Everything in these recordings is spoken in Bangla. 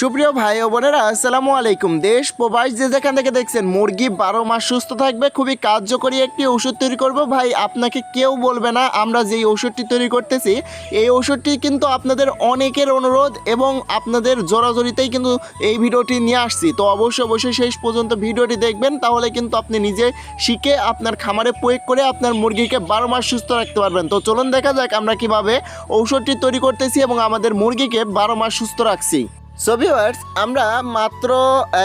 সুপ্রিয় ভাই ও বোনেরা, আসসালামু আলাইকুম। দেশ, প্রবাস, যে যেখান থেকে দেখছেন, মুরগি বারো মাস সুস্থ থাকবে, খুবই কার্যকরী একটি ওষুধ তৈরি করব। ভাই, আপনাকে কেউ বলবে না, আমরা যেই ওষুধটি তৈরি করতেছি, এই ওষুধটি কিন্তু আপনাদের অনেকের অনুরোধ এবং আপনাদের জোরাজোরিতেই কিন্তু এই ভিডিওটি নিয়ে আসছি। তো অবশ্যই অবশ্যই শেষ পর্যন্ত ভিডিওটি দেখবেন, তাহলে কিন্তু আপনি নিজে শিখে আপনার খামারে প্রয়োগ করে আপনার মুরগিকে বারো মাস সুস্থ রাখতে পারবেন। তো চলুন দেখা যাক আমরা কীভাবে ঔষধটি তৈরি করতেছি এবং আমাদের মুরগিকে বারো মাস সুস্থ রাখছি। সো ভিওয়ার্স আমরা মাত্র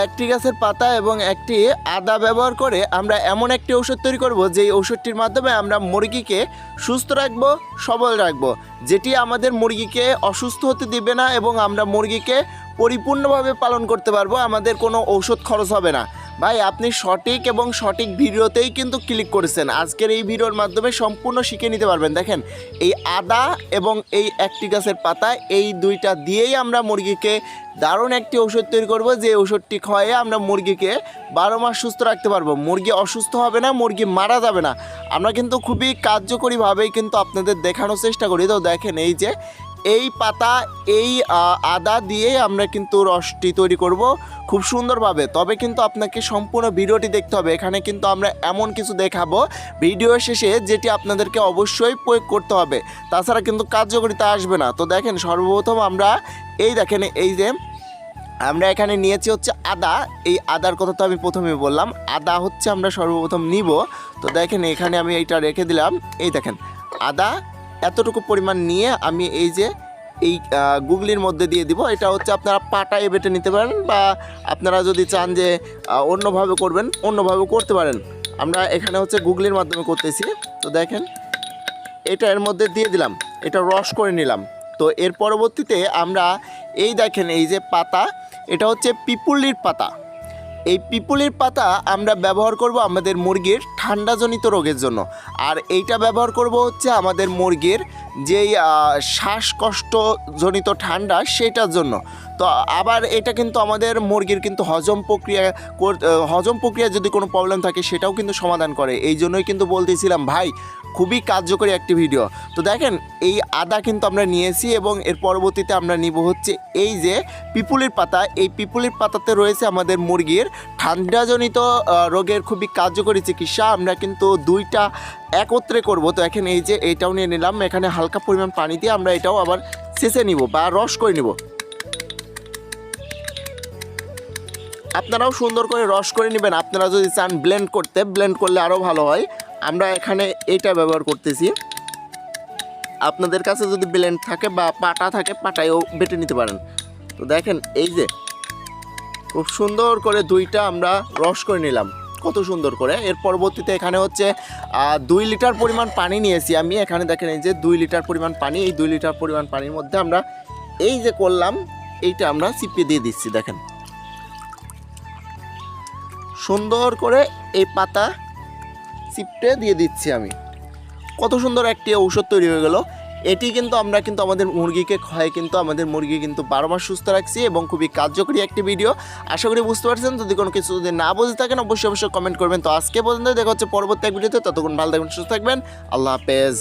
একটি গাছের পাতা এবং একটি আদা ব্যবহার করে আমরা এমন একটি ওষুধ তৈরি করব, যেই ওষুধটির মাধ্যমে আমরা মুরগিকে সুস্থ রাখব, সবল রাখব। যেটি আমাদের মুরগিকে অসুস্থ হতে দিবে না এবং আমরা মুরগিকে পরিপূর্ণভাবে পালন করতে পারব, আমাদের কোনো ঔষধ খরচ হবে না। ভাই, আপনি সঠিক এবং সঠিক ভিডিওতেই কিন্তু ক্লিক করেছেন। আজকের এই ভিডিওর মাধ্যমে সম্পূর্ণ শিখে নিতে পারবেন। দেখেন, এই আদা এবং এই একটি গাছের পাতা, এই দুইটা দিয়েই আমরা মুরগিকে দারুণ একটি ওষুধ তৈরি করব। যে ওষুধটি খাওয়াইয়ে আমরা মুরগিকে বারো মাস সুস্থ রাখতে পারব। মুরগি অসুস্থ হবে না, মুরগি মারা যাবে না। আমরা কিন্তু খুবই কার্যকরীভাবেই কিন্তু আপনাদের দেখানোর চেষ্টা করি। তো দেখেন, এই যে এই পাতা, এই আদা দিয়ে আমরা কিন্তু রসটি তৈরি করব খুব সুন্দরভাবে। তবে কিন্তু আপনাকে সম্পূর্ণ ভিডিওটি দেখতে হবে। এখানে কিন্তু আমরা এমন কিছু দেখাবো ভিডিও শেষে যেটি আপনাদেরকে অবশ্যই প্রয়োগ করতে হবে। তাছাড়া কিন্তু কার্যকরিতা আসবে না। তো দেখেন, সর্বপ্রথম আমরা এই দেখেন, এই যে আমরা এখানে নিয়েছি হচ্ছে আদা। এই আদার কথা তো আমি প্রথমে বললাম। আদা হচ্ছে আমরা সর্বপ্রথম নিব। তো দেখেন, এখানে আমি এইটা রেখে দিলাম। এই দেখেন, আদা এতটুকু পরিমাণ নিয়ে আমি এই যে, এই গুগলির মধ্যে দিয়ে দিব। এটা হচ্ছে আপনারা পাটায় বেটে নিতে পারেন বা আপনারা যদি চান যে অন্যভাবে করবেন, অন্যভাবে করতে পারেন। আমরা এখানে হচ্ছে গুগলির মাধ্যমে করতেছি। তো দেখেন, এটা এর মধ্যে দিয়ে দিলাম। এটা রস করে নিলাম। তো এর পরবর্তীতে আমরা এই দেখেন এই যে পাতা, এটা হচ্ছে পিপুলির পাতা। এই পিপুলির পাতা আমরা ব্যবহার করব আমাদের মুরগির ঠান্ডাজনিত রোগের জন্য। আর এইটা ব্যবহার করব হচ্ছে আমাদের মুরগির যেই শ্বাসকষ্টজনিত ঠান্ডা সেটার জন্য। তো আবার এটা কিন্তু আমাদের মুরগির কিন্তু হজম প্রক্রিয়া কর- হজম প্রক্রিয়া যদি কোনো প্রবলেম থাকে সেটাও কিন্তু সমাধান করে। এই জন্যই কিন্তু বলতেছিলাম, ভাই খুবই কার্যকরী একটি ভিডিও তো দেখেন, এই আদা কিন্তু আমরা নিয়েছি এবং এর পরবর্তীতে আমরা নিব হচ্ছে এই যে পিপুলির পাতা। এই পিপুলির পাতাতে রয়েছে আমাদের মুরগির ঠান্ডাজনিত রোগের খুবই কার্যকরী চিকিৎসা। আমরা কিন্তু দুইটা একত্রে করব। তো এখন এই যে এইটাও নিয়ে নিলাম। এখানে হালকা পরিমাণ পানি দিয়ে আমরা এটাও আবার শেষে নিব বা রস করে নিব। আপনারাও সুন্দর করে রস করে নেবেন। আপনারা যদি চান ব্লেন্ড করতে ব্লেন্ড করলে আরও ভালো হয়। আমরা এখানে এইটা ব্যবহার করতেছি। আপনাদের কাছে যদি ব্লেন্ড থাকে বা পাটা থাকে, পাটায়ও বেটে নিতে পারেন। তো দেখেন, এই যে খুব সুন্দর করে দুইটা আমরা রস করে নিলাম। কত সুন্দর করে। এর পরবর্তীতে এখানে হচ্ছে দুই লিটার পরিমাণ পানি নিয়েছি আমি। এখানে দেখেন এই যে দুই লিটার পরিমাণ পানি। এই দুই লিটার পরিমাণ পানির মধ্যে আমরা এই যে করলাম, এইটা আমরা চিপিয়ে দিয়ে দিচ্ছি, দেখেন। সুন্দর করে এই পাতা চিপটে দিয়ে দিচ্ছি আমি। কত সুন্দর একটি ঔষধ তৈরি হয়ে গেল। এটি কিন্তু আমরা কিন্তু আমাদের মুরগিকে খাই কিন্তু আমাদের মুরগি কিন্তু বারবার সুস্থ রাখছি এবং খুবই কার্যকরী একটি ভিডিও আশা করি বুঝতে পারছেন, যদি কোনো কিছু যদি না বুঝে থাকেন, অবশ্যই অবশ্যই কমেন্ট করবেন। তো আজকে পর্যন্ত দেখা হচ্ছে পরবর্তী এক ভিডিওতে ততক্ষণ ভালো থাকবেন, সুস্থ থাকবেন, আল্লাহ হাফেজ।